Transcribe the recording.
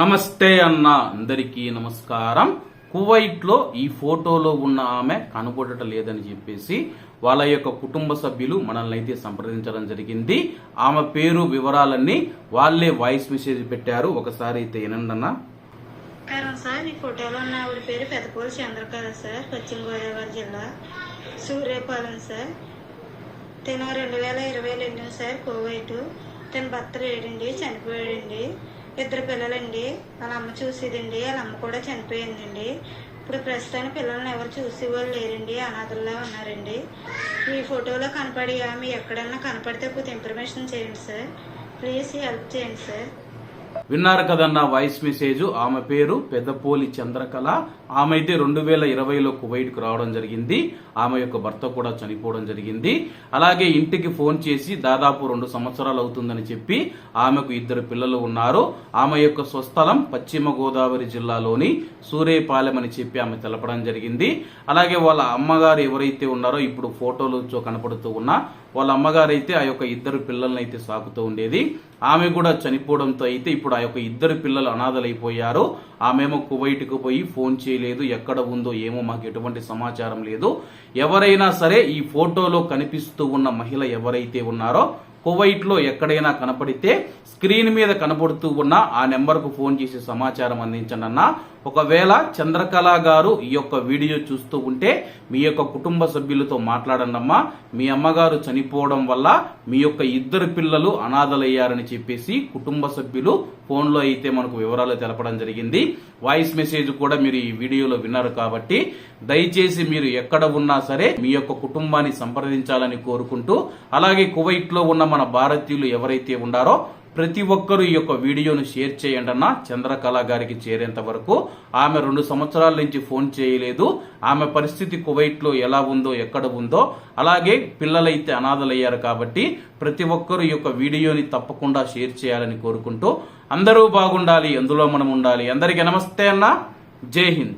నమస్తే అన్న అందరికీ నమస్కారం. కువైట్లో ఈ ఫోటోలో ఉన్న ఆమె కనబడట లేదని చెప్పేసి వాళ్ళ యొక్క కుటుంబ సభ్యులు మనల్ని అయితే సంప్రదించడం జరిగింది. ఆమె పేరు వివరాలన్నీ వాళ్ళే వాయిస్ మెసేజ్ పెట్టారు. ఒకసారి అయితే వినండి అన్న. నమస్కారం సార్ ఈ ఫోటోలో ఉన్న ఆవిడ పేరు పెదపూడి చంద్రకళ సార్ పశ్చిమ గోదావరి జిల్లా సూర్యపాలెం సార్. తను రెండు వేల ఇరవైలో వెళ్ళింది సార్ కోవైట్. తన భర్త లేడండి చనిపోయాడండి. ఇద్దరు పిల్లలండి. వాళ్ళ అమ్మ చూసేదండి. వాళ్ళ అమ్మ కూడా చనిపోయిందండి. ఇప్పుడు ప్రస్తుతానికి పిల్లల్ని ఎవరు చూసేవాళ్ళు లేరండి. అనాథల్లా ఉన్నారండి. ఈ ఫోటోలో కనపడి ఆమె ఎక్కడన్నా కనపడితే కొంచెం ఇన్ఫర్మేషన్ చేయండి సార్. ప్లీజ్ హెల్ప్ చేయండి సార్. విన్నారు కదన్న వాయిస్ మెసేజ్. ఆమె పేరు పెద్దపోలి చంద్రకళ. ఆమె అయితే రెండు వేల ఇరవైలో కువైట్కు రావడం జరిగింది. ఆమె యొక్క భర్త కూడా చనిపోవడం జరిగింది. అలాగే ఇంటికి ఫోన్ చేసి దాదాపు రెండు సంవత్సరాలు అవుతుందని చెప్పి ఆమెకు ఇద్దరు పిల్లలు ఉన్నారు. ఆమె యొక్క స్వస్థలం పశ్చిమ గోదావరి జిల్లాలోని సూరేపాలెం అని చెప్పి ఆమె తెలపడం జరిగింది. అలాగే వాళ్ళ అమ్మగారు ఎవరైతే ఉన్నారో ఇప్పుడు ఫోటోలు కనపడుతూ ఉన్నా వాళ్ళ అమ్మగారు అయితే ఆ యొక్క ఇద్దరు పిల్లల్ని అయితే సాకుతూ ఉండేది. ఆమె కూడా చనిపోవడంతో అయితే ఇప్పుడు ఆ యొక్క ఇద్దరు పిల్లలు అనాథలైపోయారు. ఆమెమో కువైట్కు పోయి ఫోన్ చేయలేదు ఎక్కడ ఉందో ఏమో మాకు ఎటువంటి సమాచారం లేదు. ఎవరైనా సరే ఈ ఫోటోలో కనిపిస్తూ ఉన్న మహిళ ఎవరైతే ఉన్నారో కువైట్లో ఎక్కడైనా కనపడితే స్క్రీన్ మీద కనపడుతూ ఉన్న ఆ నెంబర్కు ఫోన్ చేసి సమాచారం అందించండి అన్న. ఒకవేళ చంద్రకళ గారు ఈ యొక్క వీడియో చూస్తూ ఉంటే మీ యొక్క కుటుంబ సభ్యులతో మాట్లాడండి అమ్మా. మీ అమ్మగారు చనిపోవడం వల్ల మీ యొక్క ఇద్దరు పిల్లలు అనాథలయ్యారని చెప్పేసి కుటుంబ సభ్యులు ఫోన్లో అయితే మనకు వివరాలు తెలపడం జరిగింది. వాయిస్ మెసేజ్ కూడా మీరు ఈ వీడియోలో విన్నారు కాబట్టి దయచేసి మీరు ఎక్కడ ఉన్నా సరే మీ యొక్క కుటుంబాన్ని సంప్రదించాలని కోరుకుంటూ అలాగే కువైట్లో ఉన్న మన భారతీయులు ఎవరైతే ఉన్నారో ప్రతి ఒక్కరూ ఈ యొక్క వీడియోను షేర్ చేయండి అన్న చంద్రకళ గారికి చేరేంత వరకు ఆమె రెండు సంవత్సరాల నుంచి ఫోన్ చేయలేదు. ఆమె పరిస్థితి కువైట్లో ఎలా ఉందో ఎక్కడ ఉందో అలాగే పిల్లలైతే అనాథలయ్యారు కాబట్టి ప్రతి ఒక్కరూ ఈ యొక్క వీడియోని తప్పకుండా షేర్ చేయాలని కోరుకుంటూ అందరూ బాగుండాలి అందులో మనం ఉండాలి. అందరికీ నమస్తే అన్న. జై హింద్.